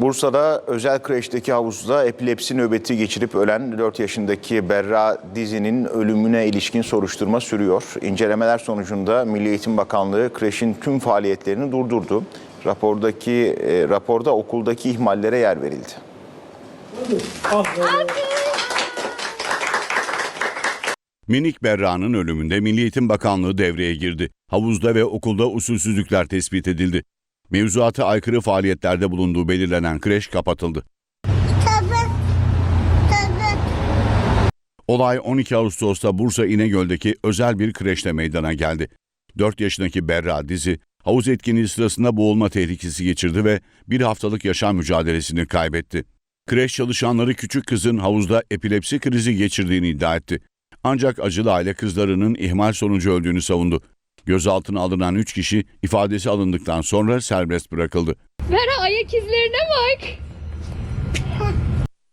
Bursa'da özel kreşteki havuzda epilepsi nöbeti geçirip ölen 4 yaşındaki Berra Dizi'nin ölümüne ilişkin soruşturma sürüyor. İncelemeler sonucunda Milli Eğitim Bakanlığı kreşin tüm faaliyetlerini durdurdu. Rapordaki e, raporda okuldaki ihmallere yer verildi. Minik Berra'nın ölümünde Milli Eğitim Bakanlığı devreye girdi. Havuzda ve okulda usulsüzlükler tespit edildi. Mevzuata aykırı faaliyetlerde bulunduğu belirlenen kreş kapatıldı. Tabii. Tabii. Olay 12 Ağustos'ta Bursa İnegöl'deki özel bir kreşte meydana geldi. 4 yaşındaki Berra Dizi, havuz etkinliği sırasında boğulma tehlikesi geçirdi ve bir haftalık yaşam mücadelesini kaybetti. Kreş çalışanları küçük kızın havuzda epilepsi krizi geçirdiğini iddia etti. Ancak acılı aile kızlarının ihmal sonucu öldüğünü savundu. Gözaltına alınan 3 kişi ifadesi alındıktan sonra serbest bırakıldı. Vera ayak izlerine bak.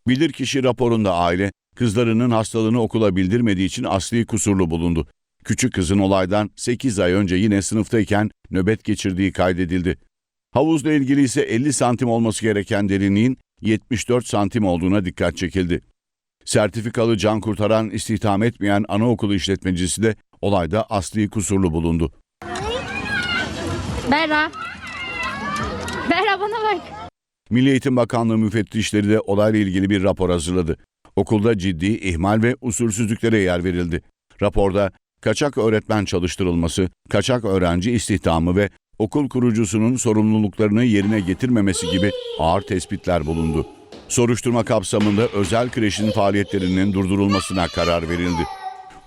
Bilirkişi raporunda aile, kızlarının hastalığını okula bildirmediği için asli kusurlu bulundu. Küçük kızın olaydan 8 ay önce yine sınıftayken nöbet geçirdiği kaydedildi. Havuzla ilgili ise 50 santim olması gereken derinliğin 74 santim olduğuna dikkat çekildi. Sertifikalı can kurtaran istihdam etmeyen anaokulu işletmecisi de olayda asli kusurlu bulundu. Berra. Berra bana bak. Milli Eğitim Bakanlığı müfettişleri de olayla ilgili bir rapor hazırladı. Okulda ciddi ihmal ve usulsüzlüklere yer verildi. Raporda kaçak öğretmen çalıştırılması, kaçak öğrenci istihdamı ve okul kurucusunun sorumluluklarını yerine getirmemesi gibi ağır tespitler bulundu. Soruşturma kapsamında özel kreşin faaliyetlerinin durdurulmasına karar verildi.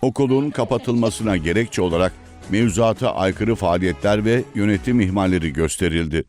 Okulun kapatılmasına gerekçe olarak mevzuata aykırı faaliyetler ve yönetim ihmalleri gösterildi.